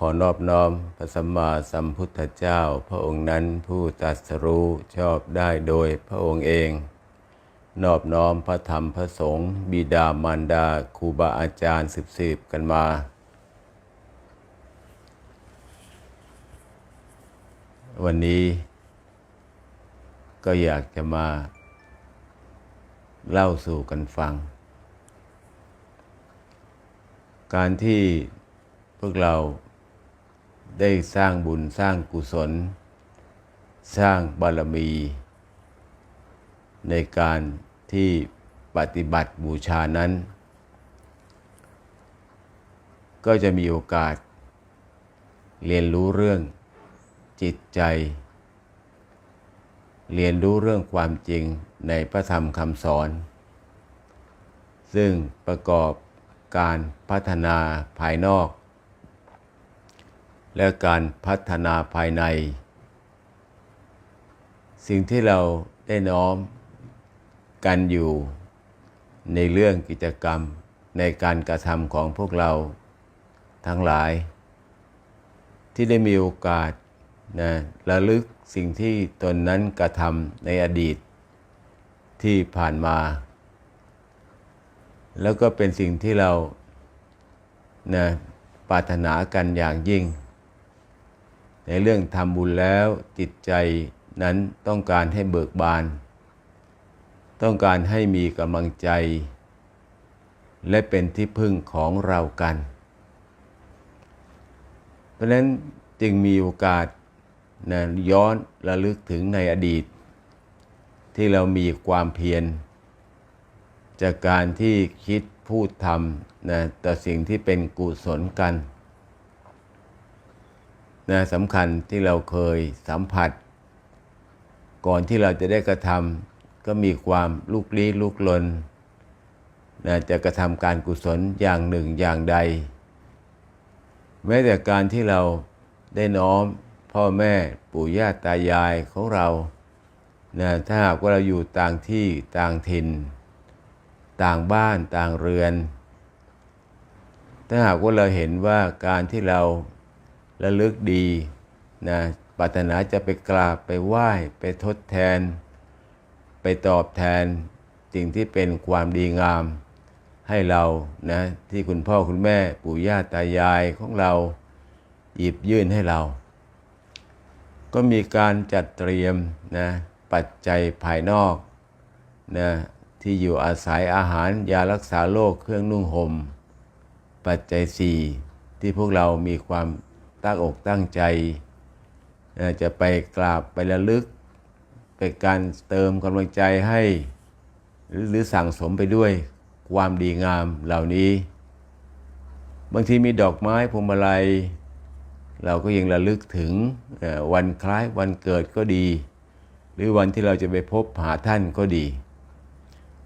ขอนอบน้อมพระสัมมาสัมพุทธเจ้า พระองค์นั้นผู้ตรัสรู้ชอบได้โดยพระองค์เอง นอบน้อมพระธรรมพระสงฆ์บิดามารดาครูบาอาจารย์สืบๆกันมาวันนี้ก็อยากจะมาเล่าสู่กันฟัง การที่พวกเรา ได้สร้างบุญสร้างกุศล สร้างบารมี ในการที่ปฏิบัติบูชานั้น ก็จะมีโอกาส เรียนรู้เรื่องจิตใจ เรียนรู้เรื่องความจริงในพระธรรมคำสอน ซึ่งประกอบการพัฒนาภายนอก และการพัฒนาภายใน สิ่งที่เราได้น้อมกันอยู่ในเรื่องกิจกรรมในการกระทำของพวกเราทั้งหลาย ที่ได้มีโอกาสนะระลึกสิ่งที่ตนนั้นกระทำในอดีตที่ผ่านมา แล้วก็เป็นสิ่งที่เรานะปรารถนากันอย่างยิ่ง ในเรื่องทำบุญแล้วจิตใจนั้นต้องการให้เบิกบาน ต้องการให้มีกำลังใจ และเป็นที่พึ่งของเรากัน เพราะนั้นจึงมีโอกาสนะย้อนระลึกถึงในอดีต ที่เรามีความเพียร จากการที่คิดพูดทำนะแต่สิ่งที่เป็นกุศลกัน นะสำคัญที่เราเคยสัมผัส ก่อนที่เราจะได้กระทำก็มีความลุกลี้ลุกลนนะจะกระทำการกุศลอย่างหนึ่งอย่างใด แม้แต่การที่เราได้น้อมพ่อแม่ปู่ย่าตายายของเรานะถ้าหากว่าเราอยู่ต่างที่ต่างถิ่น ต่างบ้านต่างเรือน ถ้าหากว่าเราเห็นว่าการที่เรา ระลึกดีนะปรารถนาจะไปกราบไปไหว้ไปทดแทน ไปตอบแทนสิ่งที่เป็นความดีงาม ให้เรานะที่คุณพ่อคุณแม่ปู่ย่าตายายของเราหยิบยื่นให้เรา ก็มีการจัดเตรียมนะปัจจัยภายนอกนะที่อยู่อาศัยอาหารยารักษาโรคเครื่องนุ่งหม่มปัจจัยสี่ที่พวกเรามีความ ตั้งอกตั้งใจจะไปกราบไประลึก เป็นการเติมกำลังใจให้ หรือสั่งสมไปด้วยความดีงามเหล่านี้ บางทีมีดอกไม้พวงมาลัย เราก็ยังระลึกถึงวันคล้ายวันเกิดก็ดี หรือวันที่เราจะไปพบหาท่านก็ดี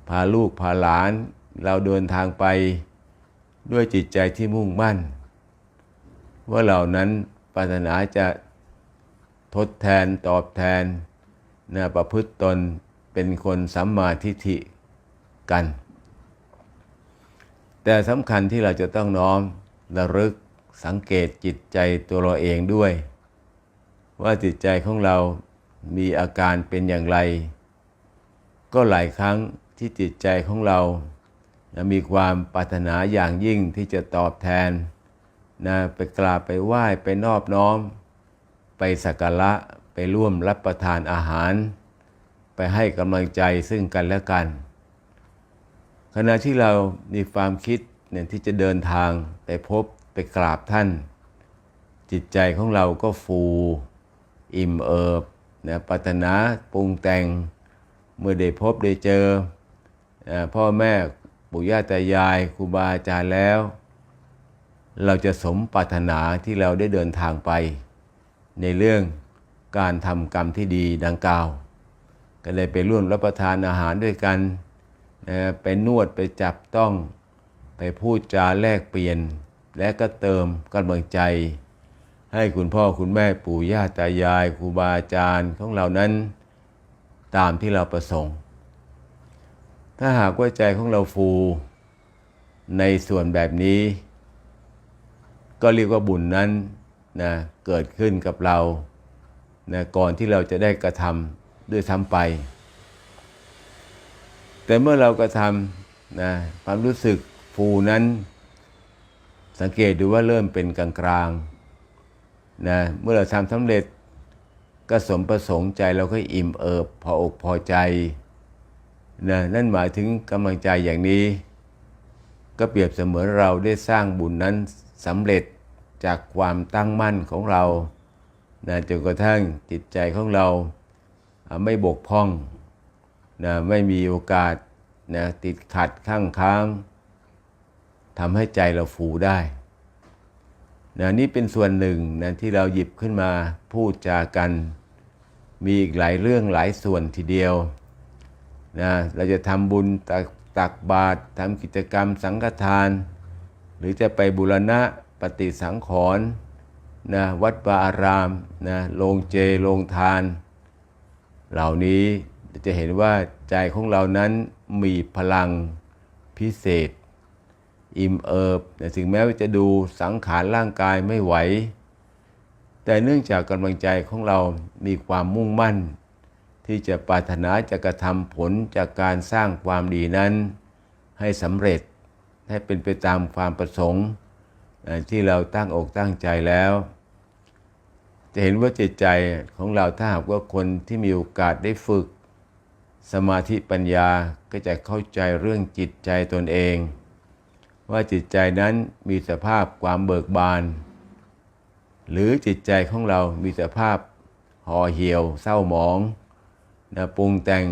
พาลูกพาหลานเราเดินทางไปด้วยจิตใจที่มุ่งมั่น ว่าเหล่านั้นปรารถนาจะทดแทนตอบแทนนะประพฤติตนเป็นคนสัมมาทิฏฐิกัน แต่สำคัญที่เราจะต้องน้อมระลึกสังเกตจิตใจตัวเราเองด้วย ว่าจิตใจของเรามีอาการเป็นอย่างไร ก็หลายครั้งที่จิตใจของเรานะมีความปรารถนาอย่างยิ่งที่จะตอบแทน นะไปกราบไปไหว้ไปนอบน้อม ไปสักการะไปร่วมรับประทานอาหาร ไปให้กำลังใจซึ่งกันและกัน ขณะที่เรามีความคิดเนี่ยที่จะเดินทางไปพบไปกราบท่าน จิตใจของเราก็ฟู อิ่มเอิบนะปรารถนาปรุงแต่ง เมื่อได้พบได้เจอ พ่อแม่ปู่ย่าตายายครูบาอาจารย์แล้ว เราจะสมปรารถนาที่เราได้เดินทางไป ในเรื่องการทำกรรมที่ดีดังกล่าว ก็เลยไปร่วมรับประทานอาหารด้วยกันนะไปนวดไปจับต้องไปพูดจาแลกเปลี่ยน และก็เติมกำลังใจ ให้คุณพ่อคุณแม่ปู่ย่าตายายครูบาอาจารย์ของเรานั้นตามที่เราประสงค์ ถ้าหากว่าใจของเราฟูในส่วนแบบนี้ ก็เรียกว่าบุญนั้นนะเกิดขึ้นกับเรานะก่อนที่เราจะได้กระทำด้วยซ้ำไป แต่เมื่อเรากระทำนะความรู้สึกฟูนั้น สังเกตดูว่าเริ่มเป็นกลางๆนะเมื่อเราทำสำเร็จก็สมประสงค์ใจเราก็อิ่มเอิบพออกพอใจนะนั่นหมายถึงกำลังใจอย่างนี้ ก็เปรียบเสมือนเราได้สร้างบุญนั้น สำเร็จจากความตั้งมั่นของเรานะจนกระทั่งจิตใจของเราไม่บกพร่องนะไม่มีโอกาสนะติดขัดข้างค้างทำให้ใจเราฟูได้นะนี่เป็นส่วนหนึ่งนะที่เราหยิบขึ้นมาพูดจากัน มีอีกหลายเรื่องหลายส่วนทีเดียวนะเราจะทำบุญตักตักบาตรทำกิจกรรมสังฆทาน หรือจะไปบูรณะปฏิสังขรณ์นะวัดวาอารามนะโรงเจโรงทาน เหล่านี้จะเห็นว่าใจของเรานั้นมีพลังพิเศษ อิ่มเอิบแต่ถึงแม้ว่าจะดูสังขารร่างกายไม่ไหว แต่เนื่องจากกำลังใจของเรามีความมุ่งมั่น ที่จะปรารถนาจะกระทำผลจากการสร้างความดีนั้น ให้สำเร็จ ให้เป็นไปตามความประสงค์ที่เราตั้งอกตั้งใจแล้ว จะเห็นว่าจิตใจของเราถ้าหากว่าคนที่มีโอกาสได้ฝึก สมาธิปัญญาก็จะเข้าใจเรื่องจิตใจตนเอง ว่าจิตใจนั้นมีสภาพความเบิกบาน หรือจิตใจของเรามีสภาพห่อเหี่ยวเศร้าหมองนะปรุงแต่ง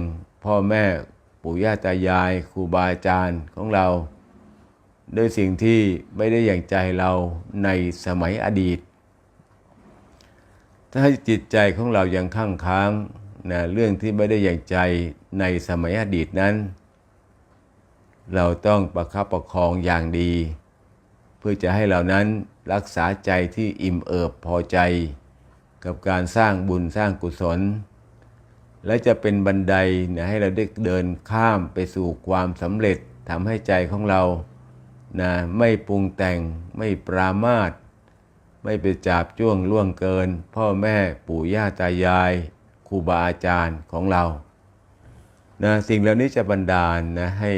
พ่อแม่ปู่ย่าตายายครูบาอาจารย์ของเรา ด้วยสิ่งที่ไม่ได้อย่างใจเราในสมัยอดีต ถ้าจิตใจของเรายังข้างค้างนะเรื่องที่ไม่ได้อย่างใจในสมัยอดีตนั้น เราต้องประคับประคองอย่างดี เพื่อจะให้เรานั้นรักษาใจที่อิ่มเอิบพอใจ กับการสร้างบุญสร้างกุศล และจะเป็นบันไดนะให้เราได้เดินข้ามไปสู่ความสำเร็จทำให้ใจของเรา นะไม่ปรุงแต่งไม่ปรามาสไม่ไปจับจ้วงล่วงเกิน พ่อแม่ปู่ย่าตายายครูบาอาจารย์ของเรานะสิ่งเหล่านี้จะบันดาลนะให้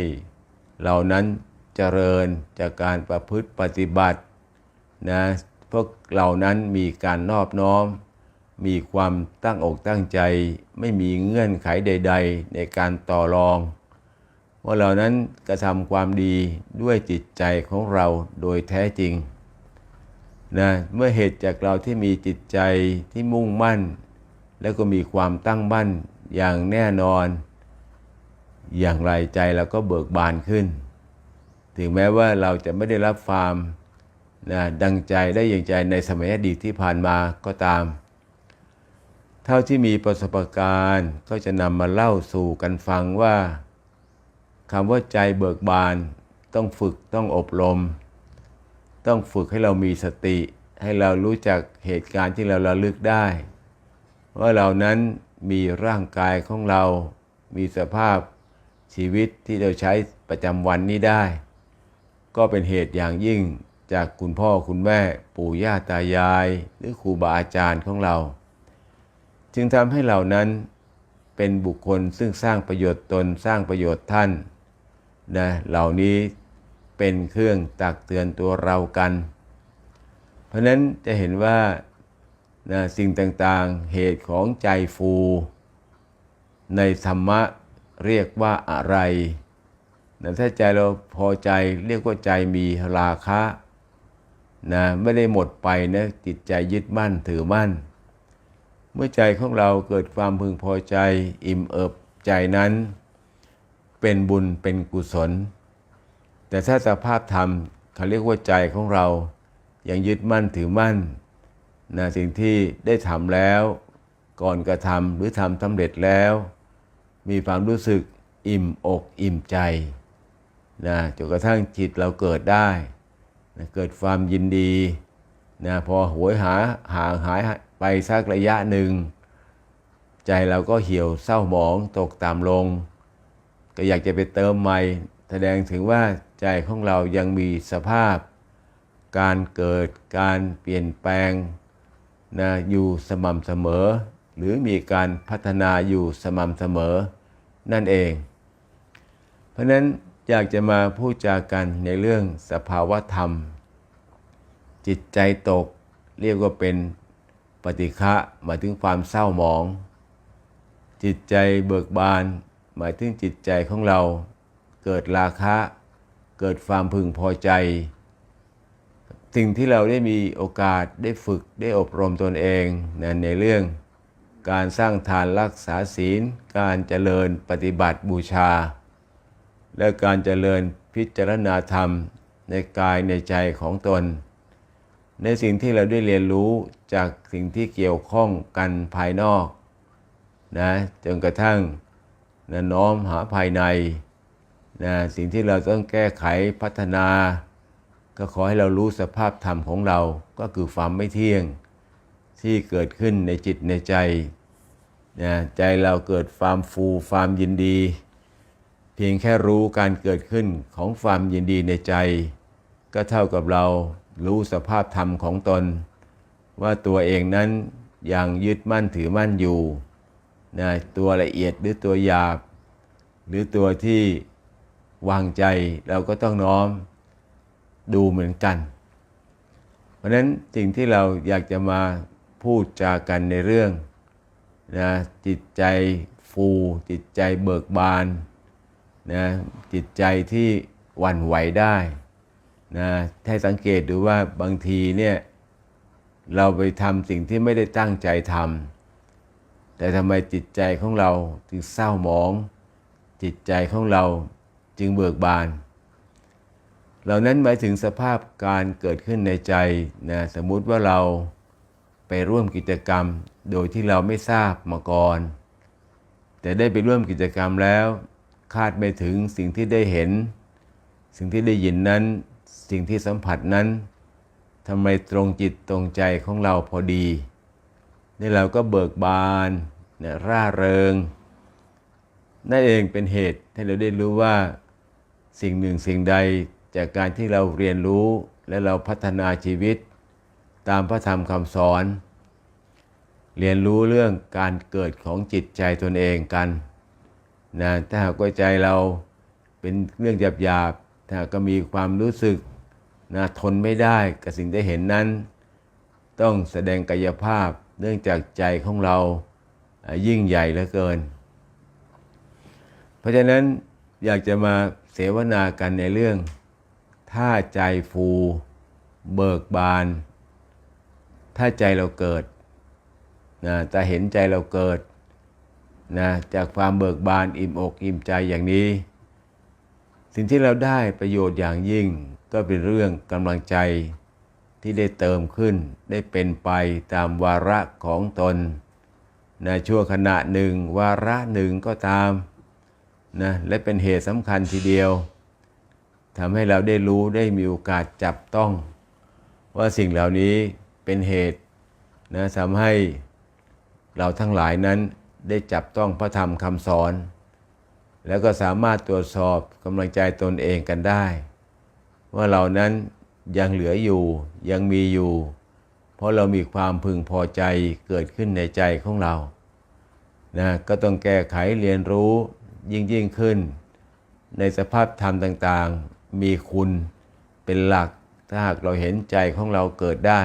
เรานั้นเจริญจากการประพฤติปฏิบัตินะพวกเรานั้นมีการนอบน้อม มีความตั้งอกตั้งใจ ไม่มีเงื่อนไขใด ๆ ในการต่อรอง ว่าเรานั้นกระทำความดีด้วยจิตใจของเราโดยแท้จริงนะเมื่อเหตุจากเราที่มีจิตใจที่มุ่งมั่น แล้วก็มีความตั้งมั่นอย่างแน่นอน อย่างไรใจเราก็เบิกบานขึ้น ถึงแม้ว่าเราจะไม่ได้รับความนะดังใจได้อย่างใจในสมัยอดีตที่ผ่านมาก็ตาม เท่าที่มีประสบการณ์ก็จะนำมาเล่าสู่กันฟังว่า คำว่าใจเบิกบาน ต้องฝึกต้องอบรม ต้องฝึกให้เรามีสติ ให้เรารู้จักเหตุการณ์ที่เราระลึกได้ ว่าเรานั้นมีร่างกายของเรา มีสภาพชีวิตที่เราใช้ประจำวันนี้ได้ ก็เป็นเหตุอย่างยิ่งจากคุณพ่อคุณแม่ปู่ย่าตายาย หรือครูบาอาจารย์ของเรา จึงทำให้เรานั้นเป็นบุคคลซึ่งสร้างประโยชน์ตนสร้างประโยชน์ท่าน นะเหล่านี้เป็นเครื่องตักเตือนตัวเรากัน เพราะนั้นจะเห็นว่านะสิ่งต่างๆเหตุของใจฟู ในธรรมะเรียกว่าอะไรนะถ้าใจเราพอใจเรียกว่าใจมีราคะนะไม่ได้หมดไปนะจิตใจยึดมั่นถือมั่น เมื่อใจของเราเกิดความพึงพอใจอิ่มเอิบใจนั้น เป็นบุญเป็นกุศล แต่ถ้าสภาพธรรมเขาเรียกว่าใจของเรายังยึดมั่นถือมั่นนะสิ่งที่ได้ทำแล้ว ก่อนกระทำหรือทำสำเร็จแล้ว มีความรู้สึกอิ่มอกอิ่มใจนะจนกระทั่งจิตเราเกิดได้นะเกิดความยินดีนะพอหวยหาห่างหายไปสักระยะหนึ่ง ใจเราก็เหี่ยวเศร้าหมองตกต่ำลง ก็อยากจะไปเติมใหม่ แสดงถึงว่าใจของเรายังมีสภาพ การเกิดการเปลี่ยนแปลงนะอยู่สม่ำเสมอ หรือมีการพัฒนาอยู่สม่ำเสมอ นั่นเอง เพราะฉะนั้นอยากจะมาพูดจากันในเรื่องสภาวะธรรม จิตใจตกเรียกว่าเป็นปฏิฆะหมายถึงความเศร้าหมอง จิตใจเบิกบาน หมายถึงจิตใจของเราเกิดราคะ เกิดความพึงพอใจ สิ่งที่เราได้มีโอกาสได้ฝึกได้อบรมตนเองนะในเรื่องการสร้างทานรักษาศีล การเจริญปฏิบัติบูชา และการเจริญพิจารณาธรรมในกายในใจของตน ในสิ่งที่เราได้เรียนรู้จากสิ่งที่เกี่ยวข้องกันภายนอกนะจนกระทั่ง นะน้อมหาภายในนะสิ่งที่เราต้องแก้ไขพัฒนา ก็ขอให้เรารู้สภาพธรรมของเราก็คือความไม่เที่ยงที่เกิดขึ้นในจิตในใจนะใจเราเกิดความฟูความยินดี เพียงแค่รู้การเกิดขึ้นของความยินดีในใจ ก็เท่ากับเรารู้สภาพธรรมของตน ว่าตัวเองนั้นยังยึดมั่นถือมั่นอยู่ นะตัวละเอียดหรือตัวหยาบ หรือตัวที่วางใจเราก็ต้องน้อมดูเหมือนกัน เพราะนั้นสิ่งที่เราอยากจะมาพูดจากันในเรื่องนะจิตใจฟูจิตใจเบิกบานนะจิตใจที่หวั่นไหวได้นะให้สังเกตดูว่าบางทีเนี่ยเราไปทำสิ่งที่ไม่ได้ตั้งใจทำ แต่ทำไมจิตใจของเราถึงเศร้าหมอง จิตใจของเราจึงเบิกบาน เหล่านั้นหมายถึงสภาพการเกิดขึ้นในใจนะสมมุติว่าเราไปร่วมกิจกรรมโดยที่เราไม่ทราบมาก่อน แต่ได้ไปร่วมกิจกรรมแล้วคาดไม่ถึงสิ่งที่ได้เห็น สิ่งที่ได้ยินนั้น สิ่งที่สัมผัสนั้นทำไมตรงจิตตรงใจของเราพอดี นี่เราก็เบิกบานนะร่าเริง นั่นเองเป็นเหตุให้เราได้รู้ว่าสิ่งหนึ่งสิ่งใดจากการที่เราเรียนรู้และเราพัฒนาชีวิต ตามพระธรรมคำสอน เรียนรู้เรื่องการเกิดของจิตใจตนเองกันนะถ้าหากว่าใจเราเป็นเรื่องหยาบๆถ้าก็มีความรู้สึกนะทนไม่ได้กับสิ่งที่เห็นนั้น ต้องแสดงกายภาพ เนื่องจากใจของเรายิ่งใหญ่เหลือเกิน เพราะฉะนั้นอยากจะมาเสวนากันในเรื่อง ถ้าใจฟูเบิกบาน ถ้าใจเราเกิดนะแต่เห็นใจเราเกิดนะจากความเบิกบานอิ่มอกอิ่มใจอย่างนี้ สิ่งที่เราได้ประโยชน์อย่างยิ่งก็เป็นเรื่องกำลังใจ ที่ได้เติมขึ้นได้เป็นไปตามวาระของตนในชั่วขณะหนึ่ง วาระหนึ่งก็ตามนะและเป็นเหตุสำคัญทีเดียวทำให้เราได้รู้ได้มีโอกาสจับต้อง ว่าสิ่งเหล่านี้เป็นเหตุนะทำให้เราทั้งหลายนั้นได้จับต้องพระธรรมคำสอน แล้วก็สามารถตรวจสอบกำลังใจตนเองกันได้ ว่าเรานั้น ยังเหลืออยู่ยังมีอยู่ เพราะเรามีความพึงพอใจเกิดขึ้นในใจของเรานะก็ต้องแก้ไขเรียนรู้ยิ่งยิ่งขึ้น ในสภาพธรรมต่างๆ มีคุณเป็นหลัก ถ้าหากเราเห็นใจของเราเกิดได้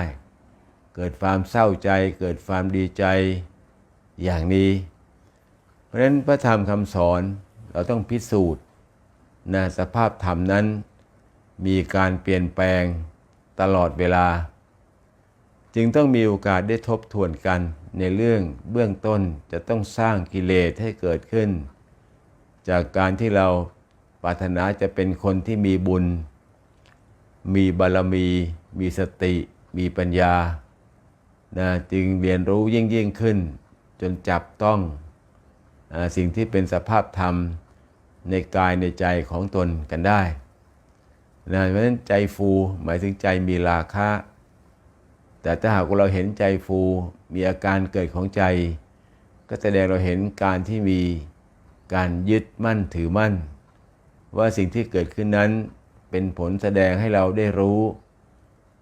เกิดความเศร้าใจ เกิดความดีใจอย่างนี้ เพราะฉะนั้นพระธรรมคำสอนเราต้องพิสูจน์นะสภาพธรรมนั้น มีการเปลี่ยนแปลงตลอดเวลา จึงต้องมีโอกาสได้ทบทวนกันในเรื่องเบื้องต้นจะต้องสร้างกิเลสให้เกิดขึ้น จากการที่เราปรารถนาจะเป็นคนที่มีบุญ มีบารมี มีสติ มีปัญญานะจึงเรียนรู้ยิ่งยิ่งขึ้น จนจับต้องสิ่งที่เป็นสภาพธรรมในกายในใจของตนกันได้ นะเพราะฉะนั้นใจฟูหมายถึงใจมีราคะ แต่ถ้าหากเราเห็นใจฟูมีอาการเกิดของใจ ก็แสดงเราเห็นการที่มีการยึดมั่นถือมั่น ว่าสิ่งที่เกิดขึ้นนั้นเป็นผลแสดงให้เราได้รู้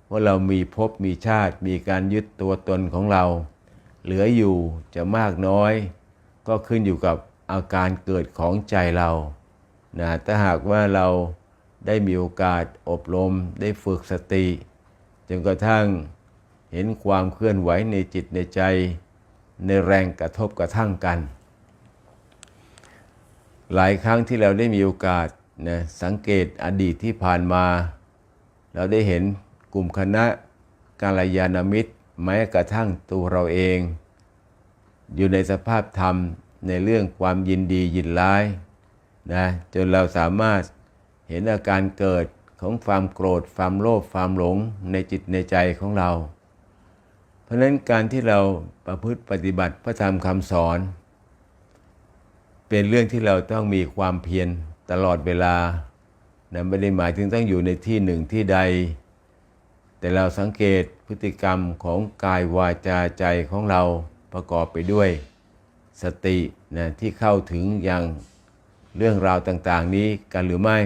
ว่าเรามีภพมีชาติ มีการยึดตัวตนของเรา เหลืออยู่จะมากน้อย ก็ขึ้นอยู่กับอาการเกิดของใจเรานะถ้าหากว่าเรา ได้มีโอกาสอบรมได้ฝึกสติจนกระทั่งเห็นความเคลื่อนไหวในจิตในใจ ในแรงกระทบกระทั่งกัน หลายครั้งที่เราได้มีโอกาสนะสังเกตอดีตที่ผ่านมา เราได้เห็นกลุ่มคณะกาลยานามิตรแม้กระทั่งตัวเราเอง อยู่ในสภาพธรรมในเรื่องความยินดียินร้ายนะจนเราสามารถ เห็นอาการเกิดของความโกรธความโลภความหลงในจิตในใจของเรา เพราะนั้นการที่เราประพฤติปฏิบัติพระธรรมคำสอน เป็นเรื่องที่เราต้องมีความเพียรตลอดเวลานะไม่ได้หมายถึงต้องอยู่ในที่หนึ่งที่ใด แต่เราสังเกตพฤติกรรมของกายวาจาใจของเราประกอบไปด้วย สตินะที่เข้าถึงอย่างเรื่องราวต่าง ๆ นี้กันหรือไม่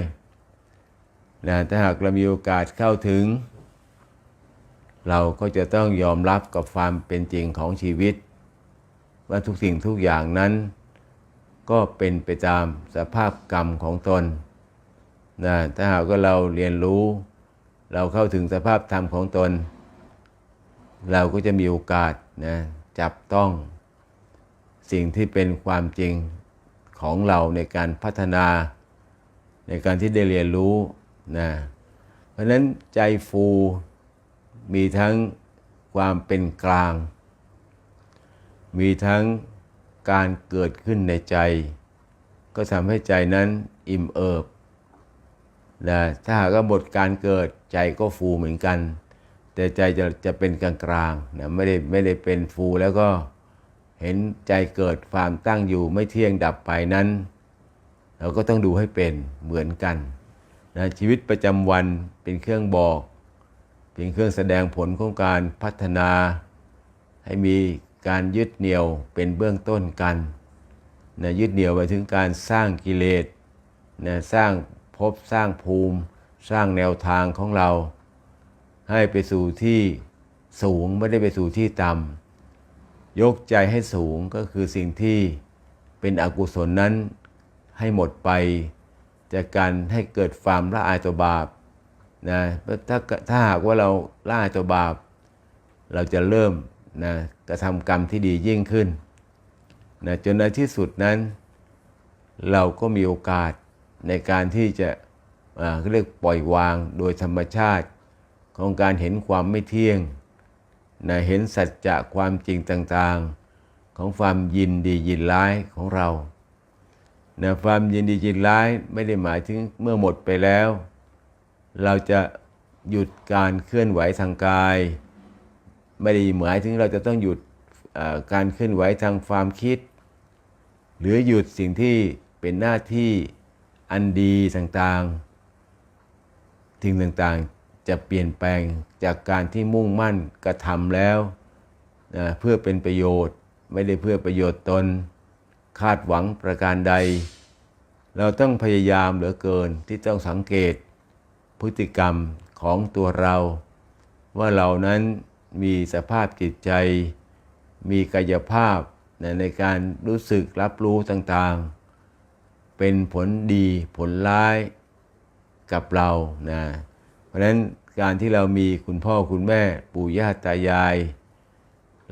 นะถ้าหากเรามีโอกาสเข้าถึง เราก็จะต้องยอมรับกับความเป็นจริงของชีวิต ว่าทุกสิ่งทุกอย่างนั้น ก็เป็นไปตามสภาพกรรมของตนนะถ้าหากว่าเราเรียนรู้ เราเข้าถึงสภาพธรรมของตน เราก็จะมีโอกาสนะจับต้องสิ่งที่เป็นความจริงของเราในการพัฒนา ในการที่ได้เรียนรู้ นะเพราะนั้นใจฟูมีทั้งความเป็นกลาง มีทั้งการเกิดขึ้นในใจ ก็ทำให้ใจนั้นอิ่มเอิบนะถ้าหากว่าหมดการเกิดใจก็ฟูเหมือนกัน แต่ใจจะจะเป็นกลางกลางนะไม่ได้ไม่ได้เป็นฟูแล้วก็เห็นใจเกิดความตั้งอยู่ไม่เที่ยงดับไปนั้น เราก็ต้องดูให้เป็นเหมือนกัน นะชีวิตประจำวันเป็นเครื่องบอก เป็นเครื่องแสดงผลของการพัฒนา ให้มีการยึดเหนี่ยวเป็นเบื้องต้นกันนะยึดเหนี่ยวไปถึงการสร้างกิเลสนะสร้างภพสร้างภูมิ สร้างแนวทางของเรา ให้ไปสู่ที่สูงไม่ได้ไปสู่ที่ต่ำยกใจให้สูงก็คือสิ่งที่เป็นอกุศลนั้นให้หมดไป จากการให้เกิดความละอายต่อบาปนะถ้าถ้าหากว่าเราละอายต่อบาป เราจะเริ่มนะกระทำกรรมที่ดียิ่งขึ้นนะจนในที่สุดนั้น เราก็มีโอกาสในการที่จะเรียกปล่อยวางโดยธรรมชาติของการเห็นความไม่เที่ยงนะเห็นสัจจะความจริงต่างๆ ของความยินดียินร้ายของเรา นะความยินดียินร้ายไม่ได้หมายถึงเมื่อหมดไปแล้ว เราจะหยุดการเคลื่อนไหวทางกาย ไม่ได้หมายถึงเราจะต้องหยุดการเคลื่อนไหวทางความคิด หรือหยุดสิ่งที่เป็นหน้าที่อันดีต่างๆสิ่งต่างๆจะเปลี่ยนแปลงจากการที่มุ่งมั่นกระทำแล้วนะเพื่อเป็นประโยชน์ไม่ได้เพื่อประโยชน์ตน คาดหวังประการใด เราต้องพยายามเหลือเกินที่ต้องสังเกตพฤติกรรมของตัวเรา ว่าเรานั้นมีสภาพจิตใจ มีกายภาพนในการรู้สึกรับรู้ต่างๆ เป็นผลดีผลร้ายกับเรานะเพราะนั้นการที่เรามีคุณพ่อคุณแม่ปู่ย่าตายาย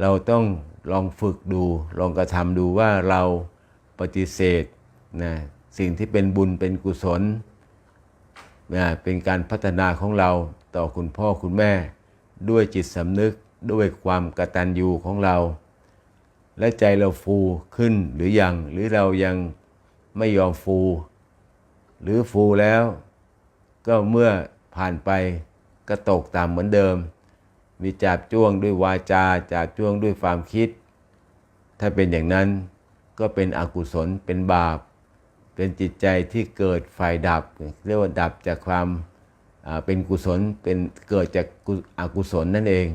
เราต้องลองฝึกดู ลองกระทำดูว่าเรา ปฏิเสธนะสิ่งที่เป็นบุญเป็นกุศลนะเป็นการพัฒนาของเราต่อคุณพ่อคุณแม่ ด้วยจิตสำนึกด้วยความกตัญญูของเรา และใจเราฟูขึ้นหรือยังหรือเรายังไม่ยอมฟู หรือฟูแล้ว ก็เมื่อผ่านไปก็ตกต่ำเหมือนเดิม มีจับจ้วงด้วยวาจาจับจ้วงด้วยความคิด ถ้าเป็นอย่างนั้น ก็เป็นอกุศลเป็นบาป เป็นจิตใจที่เกิดไฟดับ เรียกว่าดับจากความเป็นกุศลเป็นเกิดจากอกุศลนั่นเอง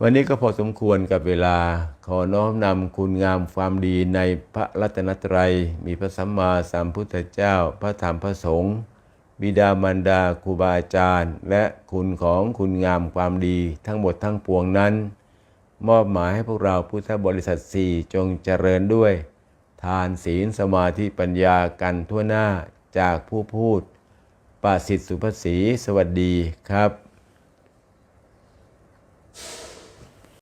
วันนี้ก็พอสมควรกับเวลาขอน้อมนำคุณงามความดีในพระรัตนตรัย มีพระสัมมาสัมพุทธเจ้า พระธรรมพระสงฆ์บิดามารดาครูบาอาจารย์ และคุณของคุณงามความดีทั้งหมดทั้งปวงนั้น มอบหมายให้พวกเราพุทธบริษัทสี่จงเจริญด้วย ทานศีลสมาธิปัญญากันทั่วหน้าจากผู้พูดปาสิทธิสุภาษีสวัสดีครับ